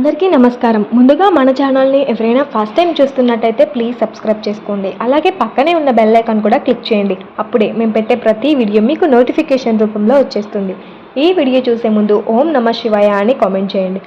అందరికీ నమస్కారం. ముందుగా మన ఛానల్ని ఎవరైనా ఫస్ట్ టైం చూస్తున్నట్టయితే ప్లీజ్ సబ్స్క్రైబ్ చేసుకోండి. అలాగే పక్కనే ఉన్న బెల్ ఐకాన్ కూడా క్లిక్ చేయండి. అప్పుడే మేము పెట్టే ప్రతి వీడియో మీకు నోటిఫికేషన్ రూపంలో వచ్చేస్తుంది. ఈ వీడియో చూసే ముందు ఓం నమ శివాయ అని కామెంట్ చేయండి.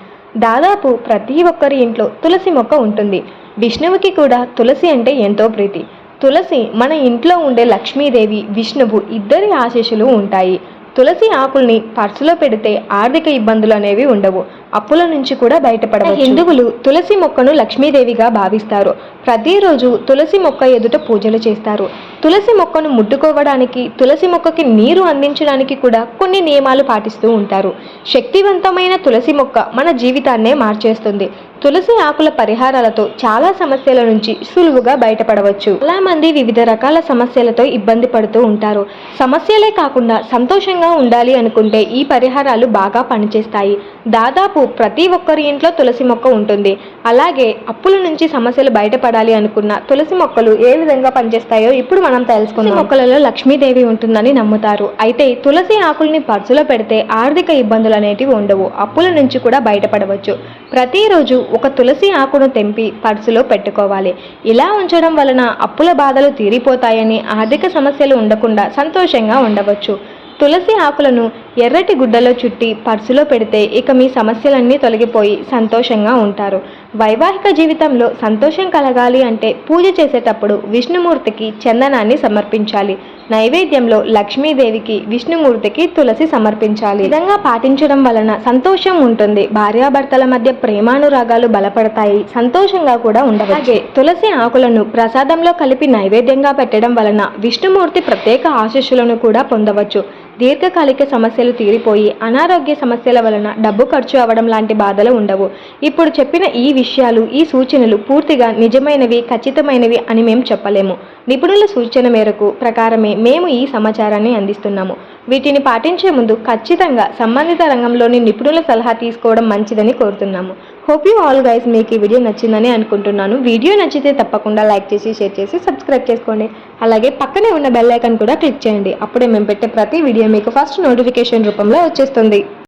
దాదాపు ప్రతి ఒక్కరి ఇంట్లో తులసి మొక్క ఉంటుంది. విష్ణువుకి కూడా తులసి అంటే ఎంతో ప్రీతి. తులసి మన ఇంట్లో ఉండే లక్ష్మీదేవి విష్ణువు ఇద్దరి ఆశీస్సులు ఉంటాయి. తులసి ఆకుల్ని పర్సులో పెడితే ఆర్థిక ఇబ్బందులు అనేవి ఉండవు. అప్పుల నుంచి కూడా బయటపడవచ్చు. హిందువులు తులసి మొక్కను లక్ష్మీదేవిగా భావిస్తారు. ప్రతిరోజు తులసి మొక్క ఎదుట పూజలు చేస్తారు. తులసి మొక్కను ముట్టుకోవడానికి తులసి మొక్కకి నీరు అందించడానికి కూడా కొన్ని నియమాలు పాటిస్తూ ఉంటారు. శక్తివంతమైన తులసి మొక్క మన జీవితాన్నే మార్చేస్తుంది. తులసి ఆకుల పరిహారాలతో చాలా సమస్యల నుంచి సులువుగా బయటపడవచ్చు. చాలా మంది వివిధ రకాల సమస్యలతో ఇబ్బంది పడుతూ ఉంటారు. సమస్యలే కాకుండా సంతోషంగా ఉండాలి అనుకుంటే ఈ పరిహారాలు బాగా పనిచేస్తాయి. దాదాపు ప్రతి ఒక్కరి ఇంట్లో తులసి మొక్క ఉంటుంది. అలాగే అప్పుల నుంచి సమస్యలు బయటపడాలి అనుకున్న తులసి మొక్కలు ఏ విధంగా పనిచేస్తాయో ఇప్పుడు మనం తెలుసుకుందాం. మొక్కలలో లక్ష్మీదేవి ఉంటుందని నమ్ముతారు. అయితే తులసి ఆకుల్ని పర్సులో పెడితే ఆర్థిక ఇబ్బందులు అనేటివి ఉండవు. అప్పుల నుంచి కూడా బయటపడవచ్చు. ప్రతిరోజు ఒక తులసి ఆకును తెంపి పర్సులో పెట్టుకోవాలి. ఇలా ఉంచడం వలన అప్పుల బాధలు తీరిపోతాయని ఆర్థిక సమస్యలు ఉండకుండా సంతోషంగా ఉండవచ్చు. తులసి ఆకులను ఎర్రటి గుడ్డలో చుట్టి పర్సులో పెడితే ఇక మీ సమస్యలన్నీ తొలగిపోయి సంతోషంగా ఉంటారు. వైవాహిక జీవితంలో సంతోషం కలగాలి అంటే పూజ చేసేటప్పుడు విష్ణుమూర్తికి చందనాన్ని సమర్పించాలి. నైవేద్యంలో లక్ష్మీదేవికి విష్ణుమూర్తికి తులసి సమర్పించాలి. విధంగా పాటించడం వలన సంతోషం ఉంటుంది. భార్యాభర్తల మధ్య ప్రేమానురాగాలు బలపడతాయి. సంతోషంగా కూడా ఉండవచ్చు. అలాగే తులసి ఆకులను ప్రసాదంలో కలిపి నైవేద్యంగా పెట్టడం వలన విష్ణుమూర్తి ప్రత్యేక ఆశీస్సులను కూడా పొందవచ్చు. దీర్ఘకాలిక సమస్యలు తీరిపోయి అనారోగ్య సమస్యల వలన డబ్బు ఖర్చు అవ్వడం లాంటి బాధలు ఉండవు. ఇప్పుడు చెప్పిన ఈ విషయాలు ఈ సూచనలు పూర్తిగా నిజమైనవి ఖచ్చితమైనవి అని మేము చెప్పలేము. నిపుణుల సూచన మేరకు ప్రకారమే మేము ఈ సమాచారాన్ని అందిస్తున్నాము. వీటిని పాటించే ముందు ఖచ్చితంగా సంబంధిత రంగంలోని నిపుణుల సలహా తీసుకోవడం మంచిదని కోరుతున్నాము. హోప్ యూ ఆల్ గైస్ మీకు ఈ వీడియో నచ్చిందని అనుకుంటున్నాను. వీడియో నచ్చితే తప్పకుండా లైక్ చేసి షేర్ చేసి సబ్స్క్రైబ్ చేసుకోండి. అలాగే పక్కనే ఉన్న బెల్ ఐకాన్ కూడా క్లిక్ చేయండి. అప్పుడే మేము పెట్టే ప్రతి వీడియో వీడియో మీకు ఫస్ట్ నోటిఫికేషన్ రూపంలో వచ్చేస్తుంది.